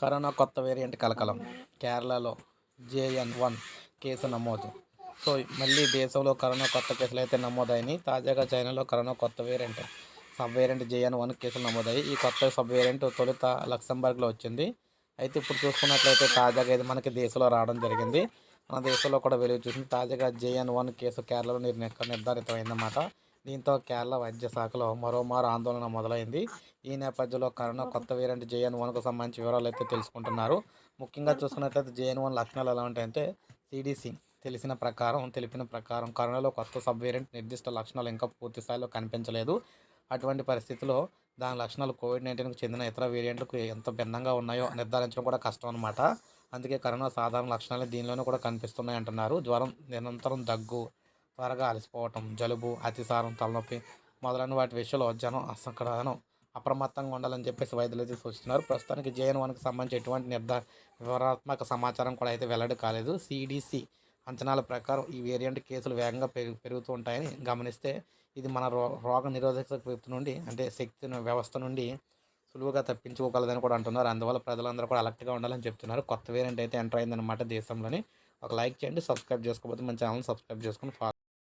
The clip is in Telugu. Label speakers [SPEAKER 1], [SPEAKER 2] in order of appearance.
[SPEAKER 1] కరోనా కొత్త వేరియంట్ కలకలం. కేరళలో జేఎన్ వన్ కేసు నమోదు. సో మళ్ళీ దేశంలో కరోనా కొత్త కేసులు అయితే నమోదైనాయి తాజాగా చైనాలో కరోనా కొత్త variant sub variant JN one కేసులు నమోదాయి ఈ కొత్త సబ్ వేరియంట్ తొలుత లక్సంబర్గ్లో వచ్చింది. అయితే ఇప్పుడు చూసుకున్నట్లయితే తాజాగా ఇది మనకి దేశంలో రావడం జరిగింది. మన దేశంలో కూడా వెలుగు చూసింది. తాజాగా జేఎన్ వన్ కేసు కేరళలో నిర్ నిర్ధారితమైందన్నమాట. దీంతో కేరళ వైద్య శాఖలో మరోమారు ఆందోళన మొదలైంది. ఈ నేపథ్యంలో కరోనా కొత్త వేరియంట్ జేఎన్ వన్కు సంబంధించి వివరాలు అయితే తెలుసుకుంటున్నారు. ముఖ్యంగా చూసుకున్నట్లయితే జేఎన్ వన్ లక్షణాలు ఎలా ఉంటాయంటే సిడిసి తెలిసిన ప్రకారం తెలిపిన ప్రకారం కరోనాలో కొత్త సబ్ వేరియంట్ నిర్దిష్ట లక్షణాలు ఇంకా పూర్తి స్థాయిలో కనిపించలేదు. అటువంటి పరిస్థితిలో దాని లక్షణాలు కోవిడ్ నైన్టీన్కు చెందిన ఇతర వేరియంట్లకు ఎంత భిన్నంగా ఉన్నాయో నిర్ధారించడం కూడా కష్టం అనమాట అందుకే కరోనా సాధారణ లక్షణాలు దీనిలోనూ కూడా కనిపిస్తున్నాయి అంటున్నారు జ్వరం నిరంతరం దగ్గు త్వరగా అలసిపోవటం జలుబు అతిసారం తలనొప్పి మొదలైన వాటి విషయంలో జనం అసంకడనం అప్రమత్తంగా ఉండాలని చెప్పేసి వైద్యులు అయితే సూచిస్తున్నారు. ప్రస్తుతానికి జేఎన్ వన్కి సంబంధించి ఎటువంటి నిర్ధార వివరాత్మక సమాచారం కూడా అయితే వెల్లడి కాలేదు. సిడిసి అంచనాల ప్రకారం ఈ వేరియంట్ కేసులు వేగంగా పెరుగు పెరుగుతూ ఉంటాయని గమనిస్తే ఇది మన రో రోగ నిరోధక శక్తి నుండి అంటే శక్తి వ్యవస్థ నుండి సులువుగా తప్పించుకోగలదని కూడా అంటున్నారు. అందువల్ల ప్రజలందరూ కూడా అలర్ట్గా ఉండాలని చెప్తున్నారు. కొత్త వేరియంట్ అయితే ఎంటర్ అయిందనమాట దేశంలోని. ఒక లైక్ చేయండి సబ్స్క్రైబ్ చేసుకోకపోతే మన ఛానల్ సబ్స్క్రైబ్ చేసుకుని ఫాలో